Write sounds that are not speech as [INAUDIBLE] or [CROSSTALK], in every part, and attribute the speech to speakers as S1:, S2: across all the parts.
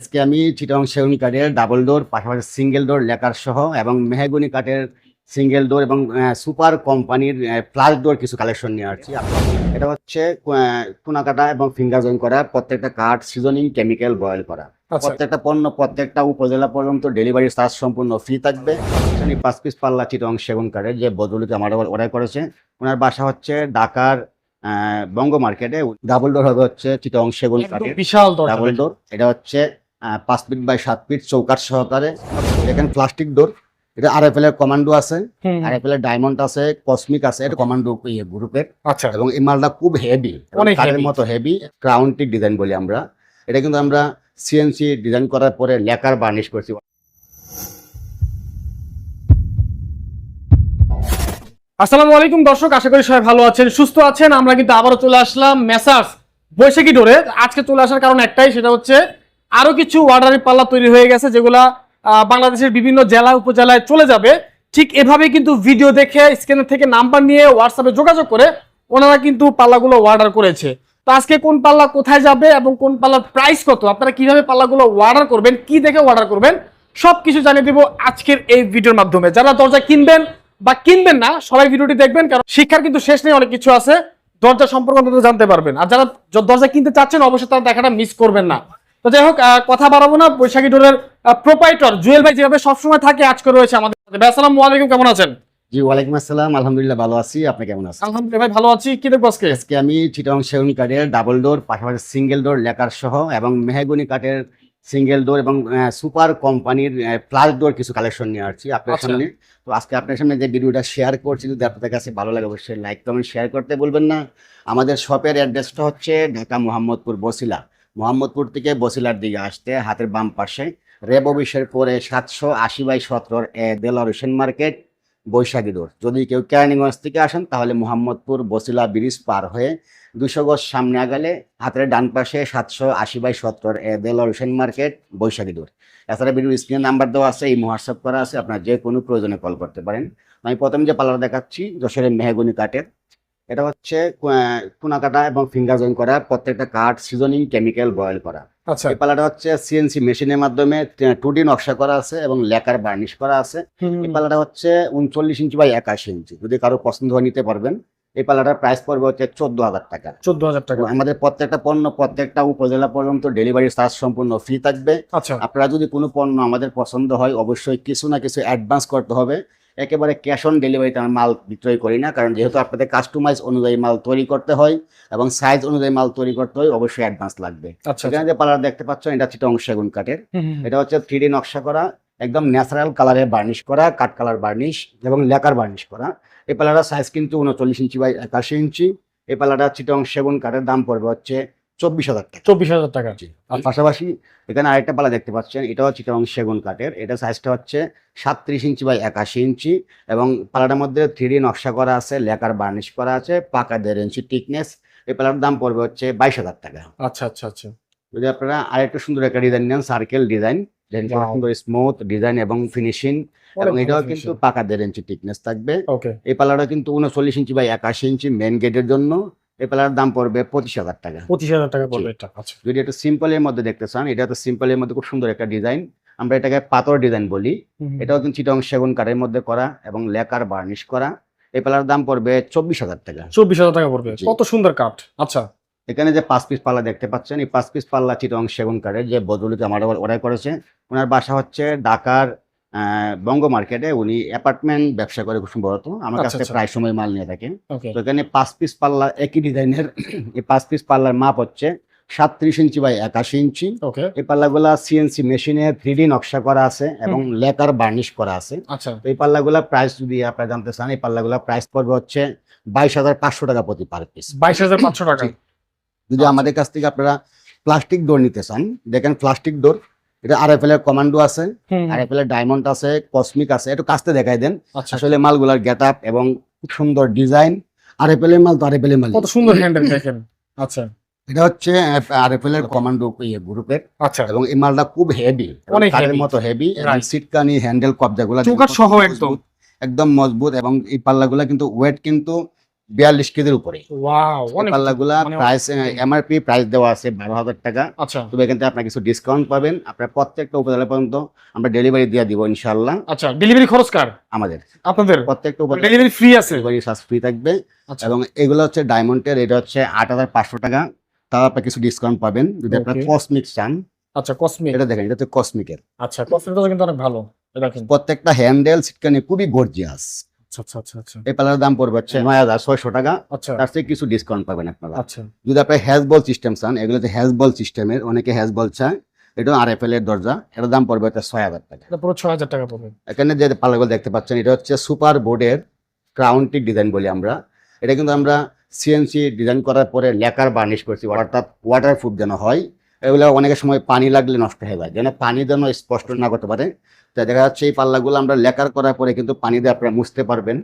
S1: আজকে আমি চিটং সেগুন কাঠের ডাবল ডোর পাশাপাশি সিঙ্গেল ডোর লেকার সহ এবং মেহগুনি কাঠের সিঙ্গেল ডোর এবং সুপার কোম্পানির প্লাস ডোর কিছু কালেকশন নিয়ে আসছি। এটা হচ্ছে টুনাকাটা এবং ফিঙ্গার জয়েন করা প্রত্যেকটা কাঠ সিজনিং কেমিক্যাল বয়েল করা।
S2: আচ্ছা।
S1: প্রত্যেকটা পণ্য প্রত্যেকটা উপজেলা পর্যন্ত ডেলিভারি চার্জ সম্পূর্ণ ফ্রি থাকবে। পাঁচ পিস পাল্লা চিটং সেগুন কাঠের যে বদলিতে আমার অর্ডার করেছে। ওনার বাসা হচ্ছে ঢাকার বঙ্গ মার্কেটে। ডাবল ডোর হবে হচ্ছে চিটং সেগুন কাঠের
S2: বিশাল
S1: ডাবল ডোর। এটা হচ্ছে পাঁচ ফিট বাই সাত ফিট চৌকাঠ সহকারে। এখানে প্লাস্টিক ডোর। এটা আর এফ এল এর কমান্ডো আছে। আর এফ এল এর ডায়মন্ড আছে কসমিক আছে এটা কমান্ডো ইয়ে গ্রুপের।
S2: আচ্ছা।
S1: এবং এই মালটা খুব হেভি
S2: heavy।
S1: মতো হেভি ক্রাউন্টিক ডিজাইন বলি আমরা। এটা কিন্তু আমরা সিএনসি ডিজাইন করার পরে লেকার বার্নিশ করছি।
S2: আসসালামু আলাইকুম দর্শক আশা করি সবাই ভালো আছেন সুস্থ আছেন। আমরা কিন্তু আবারও চলে আসলাম মেসার্স বৈশাখী ডোরে। আজকে চলে আসার কারণ একটাই সেটা হচ্ছে আরও কিছু ওয়ার্ডারি পাল্লা তৈরি হয়ে গেছে, যেগুলা বাংলাদেশের বিভিন্ন জেলা উপজেলায় চলে যাবে। ঠিক এভাবে কিন্তু ভিডিও দেখে স্ক্রিনের থেকে নাম্বার নিয়ে হোয়াটসঅ্যাপে যোগাযোগ করে ওনারা কিন্তু পাল্লাগুলো অর্ডার করেছে। তো আজকে কোন পাল্লা কোথায় যাবে এবং কোন পাল্লার প্রাইস কত? আপনারা কীভাবে পাল্লাগুলো অর্ডার করবেন, কি দেখে অর্ডার করবেন, সবকিছু জানিয়ে দেবো আজকের এই ভিডিওর মাধ্যমে। যারা দরজা কিনবেন বা কিনবেন না, সবাই ভিডিওটি দেখবেন, কারণ শিক্ষার কিন্তু শেষ নেই, অনেক কিছু আছে। দরজা সম্পর্কে অন্তত জানতে পারবেন। আর যারা দরজা কিনতে চাচ্ছেন, অবশ্যই তারা দেখাটা মিস করবেন না। তো যাই হোক কথা বাড়াবো না। বৈশাখী ডোরের প্রোপাইটর জুয়েল ভাই যেভাবে সবসময় থাকে আজকে রয়েছে আমাদের সাথে। আসসালামু আলাইকুম কেমন আছেন?
S1: জি ওয়ালাইকুম আসসালাম। আলহামদুলিল্লাহ ভালো আছি। আপনি কেমন আছেন?
S2: আলহামদুলিল্লাহ ভাই ভালো আছি। কি দেখব আজকে?
S1: আজকে আমি চিটং সেগুন কাঠের ডাবল ডোর পাশাপাশি সিঙ্গেল ডোর লেকার সহ এবং মেহগুনি কাঠের সিঙ্গেল ডোর এবং সুপার কোম্পানির প্লাস ডোর কিছু কালেকশন নিয়ে আসছি আপনার
S2: আচ্ছা।
S1: সামনে। তো আজকে আপনার সামনে যে ভিডিওটা শেয়ার করছি যদি আপনাদের কাছে ভালো লাগে অবশ্যই লাইক কমেন্ট শেয়ার করতে বলবেন না। আমাদের শপের অ্যাড্রেসটা হচ্ছে ঢাকা মোহাম্মদপুর বসিলা। মোহাম্মদপুর থেকে বসিলার দিকে আসতে হাতের বাম পাশে রেব অফিসের পরে সাতশো আশি বাই সতেরোর এ দেলোয়ার হোসেন মার্কেট, বৈশাখী রোড যদি কেউ কেরানীগঞ্জ থেকে আসেন, তাহলে মোহাম্মদপুর বসিলা ব্রিজ পার হয়ে দুশো গজ সামনে আগালে হাতের ডান পাশে সাতশো আশি বাই সত্তর দেলোয়ার হোসেন মার্কেট, বৈশাখী রোড এছাড়া ভিডিও স্ক্রিনে নাম্বার দেওয়া আছে, এই হোয়াটসঅ্যাপ করা আছে, আপনার যে কোনো প্রয়োজনে কল করতে পারেন। আমি প্রথম যে পার্লার দেখাচ্ছি, যশোরের মেহগুনি কাঠের এটা হচ্ছে টুনাকাটা এবং ফিঙ্গার জয়েন করা প্রত্যেকটা কাঠ সিজনিং কেমিক্যাল বয়েল করা।
S2: আচ্ছা।
S1: এই পাল্লাটা হচ্ছে সিএনসি মেশিনের মাধ্যমে টু ডি নকশা করা আছে এবং লেকার বার্নিশ করা আছে। এই পাল্লাটা হচ্ছে উনচল্লিশ ইঞ্চি বাই একাশি ইঞ্চি। যদি কারও পছন্দ হয় নিতে পারবেন। এই পাল্লাটার প্রাইস পড়বে হচ্ছে চোদ্দ হাজার টাকা।
S2: চোদ্দ হাজার টাকা।
S1: আমাদের প্রত্যেকটা পণ্য প্রত্যেকটা উপজেলা পর্যন্ত ডেলিভারি চার্জ সম্পূর্ণ ফ্রি থাকবে।
S2: আচ্ছা।
S1: আপনারা যদি কোনো পণ্য আমাদের পছন্দ হয় অবশ্যই কিছু না কিছু অ্যাডভান্স করতে হবে। একেবারে ক্যাশ অন ডেলিভারিতে আমরা মাল বিক্রয় করি না কারণ যেহেতু আপনাদের কাস্টমাইজ অনুযায়ী মাল তৈরি করতে হয় এবং সাইজ অনুযায়ী মাল তৈরি করতে হয় অবশ্যই অ্যাডভান্স লাগবে।
S2: আচ্ছা
S1: এখানে যে পার্লার দেখতে পাচ্ছেন এটা চিটং সেগুন কাঠের। এটা হচ্ছে থ্রি নকশা করা একদম ন্যাচারাল কালারে বার্নিশ করা কাঠ কালার বার্নিশ এবং লেকার বার্নিশ করা। এই পালাটা সাইজ কিন্তু উনচল্লিশ ইঞ্চি বাই একাশি ইঞ্চি। এই পালাটা চিটং সেগুন কাঠের দাম পড়বে হচ্ছে চব্বিশ হাজার টাকা।
S2: চব্বিশ হাজার টাকা।
S1: পাশাপাশি এখানে আরেকটা পালা দেখতে পাচ্ছেন এটাও চিটং সেগুন কাঠের। এটা সাইজটা হচ্ছে সাতত্রিশ ইঞ্চি বাই একাশি ইঞ্চি এবং পালাটার মধ্যে থ্রি নকশা করা আছে লেকার বার্নিশ করা আছে পাকা দেড় ইঞ্চি টিকনেস এই পালাটার দাম পড়বে হচ্ছে বাইশ হাজার টাকা।
S2: আচ্ছা আচ্ছা আচ্ছা।
S1: যদি আপনারা আরেকটু সুন্দর একটা ডিজাইন নেন সার্কেল ডিজাইন. সুন্দর স্মুথ ডিজাইন এবং ফিনিশিং এবং এটাও কিন্তু পাকা দেড় ইঞ্চি টিকনেস থাকবে। এই পালাটা কিন্তু উনচল্লিশ ইঞ্চি বাই একাশি ইঞ্চি মেন গেটের জন্য। এই পালার দাম পড়বে পঁচিশ হাজার টাকা।
S2: পঁচিশ হাজার টাকা পড়বে এটা আচ্ছা।
S1: যদি একটু সিম্পলের মধ্যে দেখতে চান এটা তো সিম্পলের মধ্যে খুব সুন্দর একটা ডিজাইন আমরা এটাকে পাথর ডিজাইন বলি। এটাও কিন্তু চিটং সেগুন কাঠের মধ্যে করা এবং লেকার বার্নিশ করা। এই পালার দাম পড়বে চব্বিশ হাজার টাকা।
S2: চব্বিশ হাজার টাকা পড়বে। কত সুন্দর কাঠ আচ্ছা।
S1: এখানে যে পাঁচ পিস পাল্লা দেখতে পাচ্ছেন এই পাঁচ পিস পাল্লা চিটং সেগুন কাঠের যে বদলিতে আমার অর্ডার করেছে। ওনার বাসা হচ্ছে ঢাকার বঙ্গ মার্কেটে উনি অ্যাপার্টমেন্ট ব্যবসা করে খুব সম্ভবত। আমার
S2: আচ্ছা,
S1: কাছ থেকে
S2: আচ্ছা।
S1: প্রায় সময় মাল নিয়ে থাকেন তো এখানে পাঁচ পিস পাল্লা একই ডিজাইনের [COUGHS] এই পাঁচ পিস পাল্লার মাপ হচ্ছে সাতত্রিশ ইঞ্চি বাই একাশি ইঞ্চি। এই পাল্লাগুলা সিএনসি মেশিনে থ্রি ডি নকশা করা আছে এবং লেকার বার্নিশ করা আছে।
S2: আচ্ছা।
S1: তো এই পাল্লাগুলা প্রাইস যদি আপনারা জানতে চান এই পাল্লাগুলা প্রাইস পড়বে হচ্ছে বাইশ হাজার পাঁচশো টাকা প্রতি পার পিস
S2: বাইশ হাজার পাঁচশো টাকা। [COUGHS]
S1: যদি। আমাদের কাছ থেকে আপনারা প্লাস্টিক ডোর নিতে চান দেখেন প্লাস্টিক ডোর এটা এর কমান্ডো আছে এর ডায়মন্ড আছে কসমিক আছে একটু কাছতে দেখাই দেন।
S2: আচ্ছা।
S1: আসলে মালগুলার গেট আপ এবং খুব সুন্দর ডিজাইন। এর মাল তো এর মাল
S2: কত সুন্দর হ্যান্ডেল দেখেন। আচ্ছা।
S1: এটা হচ্ছে এর কমান্ডো ইয়ে গ্রুপের।
S2: আচ্ছা।
S1: এবং এই মালটা খুব হেভি কাঠের মতো হেভি সিটকানি হ্যান্ডেল কবজাগুলো
S2: চৌকাঠ সহ একদম।
S1: একদম মজবুত এবং এই পাল্লাগুলা কিন্তু ওয়েট কিন্তু বিয়াল্লিশ কেজির উপরে। পাল্লাগুলা প্রাইস এমআরপি প্রাইস দেওয়া আছে বারো হাজার টাকা।
S2: আচ্ছা।
S1: তবে এখান থেকে আপনার কিছু ডিসকাউন্ট পাবেন। আপনার প্রত্যেকটা উপজেলা পর্যন্ত আমরা ডেলিভারি দিয়ে দিব ইনশাল্লাহ
S2: আচ্ছা ডেলিভারি খরচ কার?
S1: আমাদের।
S2: আপনাদের?
S1: প্রত্যেকটা উপজেলা।
S2: ডেলিভারি ফ্রি আছে।
S1: ডেলিভারি চার্জ ফ্রি থাকবে।
S2: আচ্ছা।
S1: এবং এগুলো হচ্ছে ডায়মন্ডের এটা হচ্ছে আট হাজার পাঁচশো টাকা। তাও আপনি কিছু ডিসকাউন্ট পাবেন। যদি আপনার কসমিক চান।
S2: আচ্ছা কসমিক
S1: এটা দেখেন এটা হচ্ছে কসমিকের
S2: আচ্ছা কসমিকটা কিন্তু অনেক ভালো।
S1: প্রত্যেকটা হ্যান্ডেল সিটকানি খুবই গর্জিয়াস
S2: আচ্ছা আচ্ছা আচ্ছা আচ্ছা।
S1: এই পালার দাম পড়বে হচ্ছে নয় হাজার ছয়শো টাকা।
S2: আচ্ছা।
S1: তার থেকে কিছু ডিসকাউন্ট পাবেন আপনারা।
S2: আচ্ছা।
S1: যদি আপনি হ্যাজবল সিস্টেম চান এগুলো হচ্ছে হ্যাজবল সিস্টেমের অনেকে হ্যাজবল চায় এটা আর এফ এল এর দরজা এটার দাম পড়বে হচ্ছে ছয় হাজার টাকা।
S2: এটা পুরো ছয় হাজার টাকা পড়বে।
S1: এখানে যে দেখতে পাচ্ছেন এটা হচ্ছে সুপার বোর্ডের ক্রাউনটিক ডিজাইন বলি আমরা। এটা কিন্তু আমরা সিএনসি ডিজাইন করার পরে লেকার বার্নিশ করছি অর্থাৎ ওয়াটার প্রুফ যেন হয়। এগুলো অনেক সময় পানি লাগলে নষ্ট হয়ে যায়। যেন পানি যেন স্পষ্ট না করতে পারে। তাই দেখা যাচ্ছে এই পাল্লাগুলো আমরা লেকার করার পরে কিন্তু পানি দিয়ে আপনারা মুছতে পারবেন।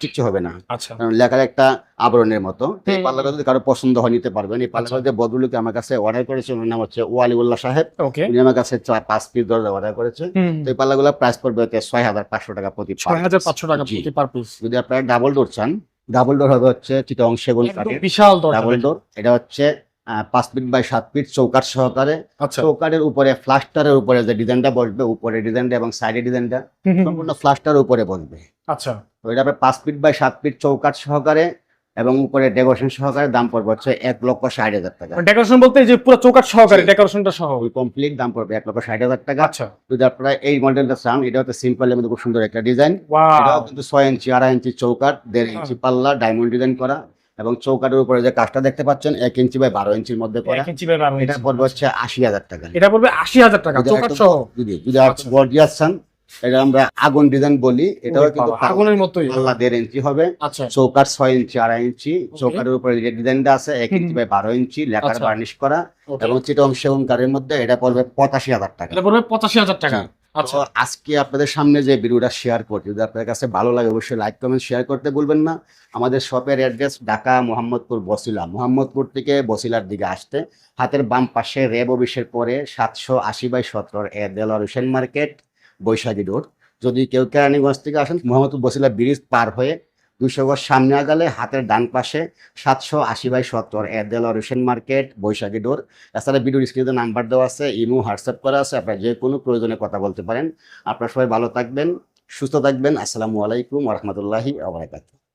S1: কিচ্ছু হবে না।
S2: আচ্ছা।
S1: কারণ লেখার একটা আবরণের মতো। এই। পাল্লাটা যদি কারও পছন্দ হয় নিতে পারবেন। এই পাল্লাটা যে বদলুকে আমার কাছে অর্ডার করেছে ওনার নাম হচ্ছে ওয়ালিউল্লাহ সাহেব। উনি আমার কাছে চার পাঁচ পিস দরজা অর্ডার করেছে। তো এই পাল্লাগুলো প্রাইস পড়বে হচ্ছে ছয় হাজার পাঁচশো টাকা প্রতি
S2: ছয় হাজার পাঁচশো টাকা প্রতি পার পিস
S1: যদি আপনারা ডাবল ডোর চান ডাবল ডোর হবে হচ্ছে চিটং সেগুন
S2: বিশাল
S1: ডাবল ডোর এটা হচ্ছে পাঁচ ফিট বাই সাত ফিট চৌকাট সহকারে।
S2: আচ্ছা।
S1: চৌকাটের উপরে ফ্লাস্টারের উপরে যে ডিজাইনটা বসবে উপরে ডিজাইনটা এবং সাইডে ডিজাইনটা সম্পূর্ণ ফ্লাস্টারের উপরে বসবে।
S2: আচ্ছা।
S1: তো এটা আপনার পাঁচ ফিট বাই সাত ফিট চৌকাট সহকারে এবং উপরে ডেকোরেশন সহকারে দাম পড়বে হচ্ছে এক লক্ষ ষাট হাজার টাকা।
S2: ডেকোরেশন বলতে যে পুরো চৌকাট সহকারে। ডেকোরেশনটা সহ।
S1: ওই কমপ্লিট দাম পড়বে এক লক্ষ ষাট হাজার টাকা।
S2: আচ্ছা।
S1: যদি আপনারা এই মডেলটা চান এটা হচ্ছে সিম্পল এর মধ্যে খুব সুন্দর একটা ডিজাইন। এটাও কিন্তু ছয় ইঞ্চি আড়াই ইঞ্চি চৌকাট দেড় ইঞ্চি পাল্লা ডায়মন্ড ডিজাইন করা। এবং চৌকাটের উপরে যে কাজটা দেখতে পাচ্ছেন এক ইঞ্চি বাই বারো ইঞ্চির মধ্যে করা।
S2: এক ইঞ্চি বাই বারো
S1: এটা পড়বে হচ্ছে আশি হাজার টাকা।
S2: এটা পড়বে আশি হাজার টাকা।
S1: যদি
S2: চৌকাট সহ?
S1: যদি যদি
S2: আচ্ছা।
S1: গর্জিয়াস চান এটা আমরা আগুন ডিজাইন বলি। এটাও কিন্তু
S2: আগুনের মতোই।
S1: পাল্লা দেড় ইঞ্চি হবে।
S2: আচ্ছা।
S1: চৌকাট ছয় ইঞ্চি আড়াই ইঞ্চি। চৌকাটের উপরে যে ডিজাইনটা আছে এক ইঞ্চি বাই বারো ইঞ্চি লেখার
S2: আচ্ছা।
S1: বার্নিশ করা। এবং চিটং সেগুন কাঠের মধ্যে এটা পড়বে পঁচাশি হাজার টাকা।
S2: এটা পড়বে পঁচাশি হাজার টাকা। আচ্ছা।
S1: আজকে আপনাদের সামনে যে ভিডিওটা শেয়ার করছি, যদি আপনাদের কাছে ভালো লাগে, অবশ্যই লাইক কমেন্ট শেয়ার করতে বলবেন না। আমাদের শপের অ্যাড্রেস ঢাকা মোহাম্মদপুর বসিলা। মোহাম্মদপুর থেকে বসিলার দিকে আসতে, হাতের বাম পাশে রেব অফিসের পরে সাতশো আশি বাই সতেরো A Delwar Hossain market, Baishakhi road. যদি কেউ কেরানীগঞ্জ থেকে আসেন, মোহাম্মদপুর বসিলা ব্রিজ পার হয়ে দুইশো গজ সামনে আগালে হাতের ডান পাশে সাতশো আশি বাই সত্তর এদেলা হোসেন মার্কেট বৈশাখী ডোর। এছাড়া ভিডিওর স্ক্রিনে নাম্বার দেওয়া আছে ইমো হোয়াটসঅ্যাপ করা আছে, আপনার যে কোনো প্রয়োজনে কথা বলতে পারেন। আপনারা সবাই ভালো থাকবেন, সুস্থ থাকবেন। আসসালামু আলাইকুম রহমতুল্লাহি আবরাকাত